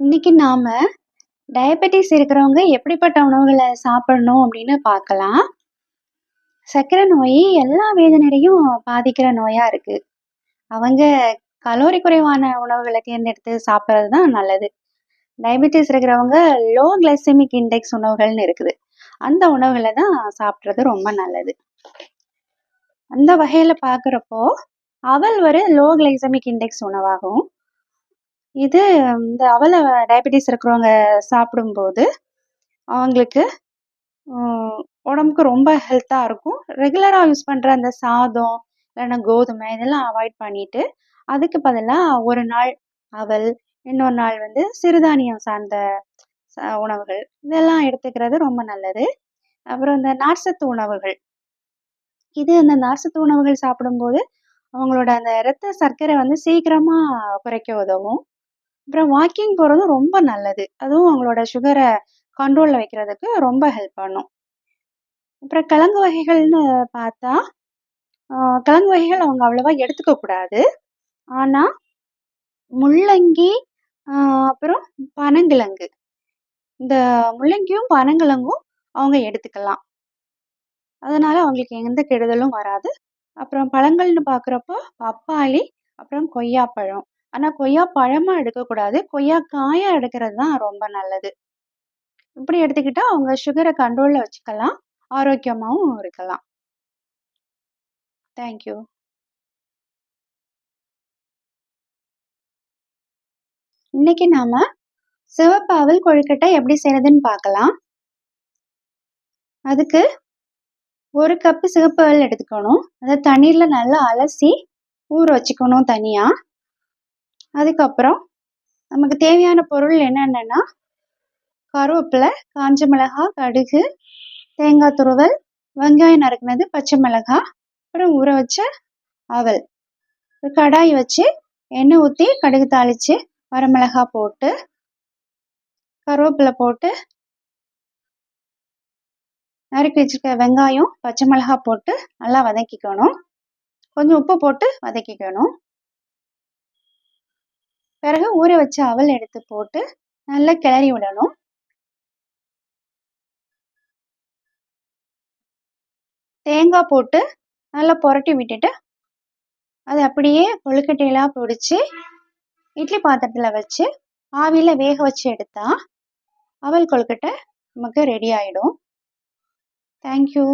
இன்னைக்கு நாம டயபெட்டிஸ் இருக்கிறவங்க எப்படிப்பட்ட உணவுகளை சாப்பிடணும் அப்படின்னு பார்க்கலாம். சர்க்கரை நோய் எல்லா வேதனையும் பாதிக்கிற நோயா இருக்கு. அவங்க கலோரி குறைவான உணவுகளை தேர்ந்தெடுத்து சாப்பிட்றது தான் நல்லது. டயபெட்டிஸ் இருக்கிறவங்க லோ கிளைசெமிக் இண்டெக்ஸ் உணவுகள்னு இருக்குது. அந்த உணவுகளை தான் சாப்பிட்றது ரொம்ப நல்லது. அந்த வகையில் பார்க்குறப்போ, அவல் ஒரு லோ கிளைசெமிக் இண்டெக்ஸ் உணவாகும். இது இந்த அவலை டயபெட்டிஸ் இருக்கிறவங்க சாப்பிடும்போது, அவங்களுக்கு உடம்புக்கு ரொம்ப ஹெல்த்தாக இருக்கும். ரெகுலராக யூஸ் பண்ணுற அந்த சாதம், இல்லைன்னா கோதுமை இதெல்லாம் அவாய்ட் பண்ணிட்டு, அதுக்கு பதிலாக ஒரு நாள் அவல், இன்னொரு நாள் வந்து சிறுதானியம் சார்ந்த ச உணவுகள் இதெல்லாம் எடுத்துக்கிறது ரொம்ப நல்லது. அப்புறம் இந்த நார்ச்சத்து உணவுகள். இது அந்த நார்ச்சத்து உணவுகள் சாப்பிடும்போது, அவங்களோட அந்த இரத்த சர்க்கரை வந்து சீக்கிரமாக குறைக்க உதவும். அப்புறம் வாக்கிங் போகிறதும் ரொம்ப நல்லது. அதுவும் அவங்களோட சுகரை கண்ட்ரோலில் வைக்கிறதுக்கு ரொம்ப ஹெல்ப் பண்ணும். அப்புறம் கிழங்கு வகைகள்னு பார்த்தா, கிழங்கு வகைகள் அவங்க அவ்வளோவா எடுத்துக்க கூடாது. முள்ளங்கி, அப்புறம் பனங்கிழங்கு. இந்த முள்ளங்கியும், பனங்கிழங்கும் அவங்க எடுத்துக்கலாம். அதனால அவங்களுக்கு எந்த கெடுதலும் வராது. அப்புறம் பழங்கள்னு பார்க்குறப்போ, பப்பாளி, அப்புறம் கொய்யாப்பழம். ஆனால் கொய்யா பழமாக எடுக்கக்கூடாது. கொய்யா காயாக எடுக்கிறது தான் ரொம்ப நல்லது. இப்படி எடுத்துக்கிட்டா அவங்க சுகரை கண்ட்ரோலில் வச்சுக்கலாம். ஆரோக்கியமாகவும் இருக்கலாம். Thank you. இன்னைக்கு நாம சிவப்பு அவல் கொழுக்கட்டை எப்படி செய்யறதுன்னு பார்க்கலாம். அதுக்கு ஒரு கப்பு சிவப்பு அவல் எடுத்துக்கணும். அதை தண்ணீரில் நல்லா அலசி ஊற வச்சுக்கணும் தனியாக அதுக்கப்புறம் நமக்கு தேவையான பொருள் என்னென்னன்னா, கருவேப்பிலை, காஞ்ச மிளகாய், கடுகு, தேங்காய் துருவல், வெங்காயம் நறுக்குனது, பச்சை மிளகாய், அப்புறம் ஊற வச்ச அவல். ஒரு கடாய் வச்சு எண்ணெய் ஊற்றி கடுகு தாளித்து வரமிளகாய் போட்டு, கருவேப்பிலை போட்டு நறுக்கி வச்சிருக்க வெங்காயம், பச்சை மிளகாய் போட்டு நல்லா வதக்கிக்கணும். கொஞ்சம் உப்பு போட்டு வதக்கிக்கணும். பிறகு ஊற வச்ச அவல் எடுத்து போட்டு நல்லா கிளறி விடணும். தேங்காய் போட்டு நல்லா புரட்டி விட்டுட்டு, அது அப்படியே கொழுக்கட்டையெல்லாம் பிடிச்சி இட்லி பாத்திரத்தில் வச்சு ஆவியில் வேக வச்சு எடுத்தா, அவல் கொழுக்கட்டை நமக்கு ரெடி ஆகிடும் தேங்க் யூ.